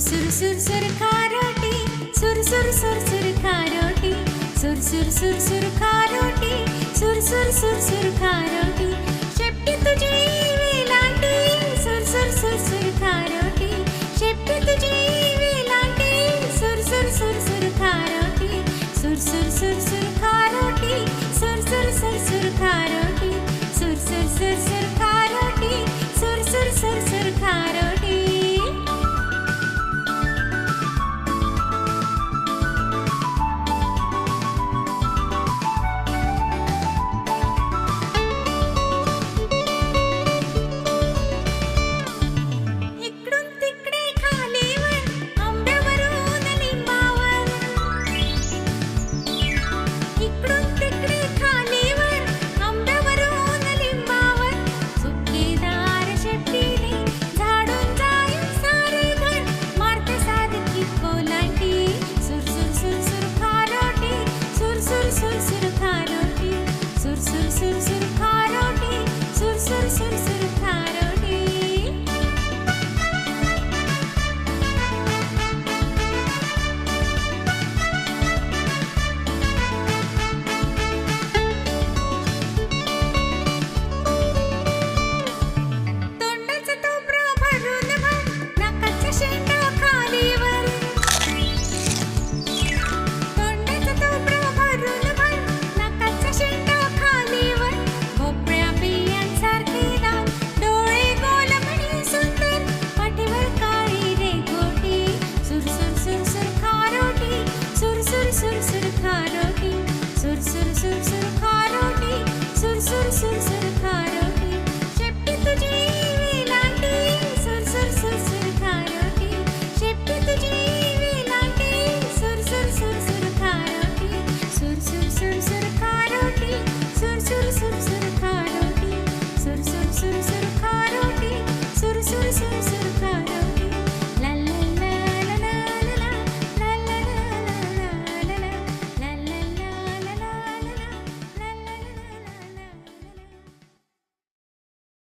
സുരു സുരു സുരു കാരോട്ടി സുരു സുരു സുരു സുരു കാരോട്ടി സുരു സുരു സുരു സുരു കാരോട്ടി സുരു സുരു സുരു സുരു കാരോട്ടി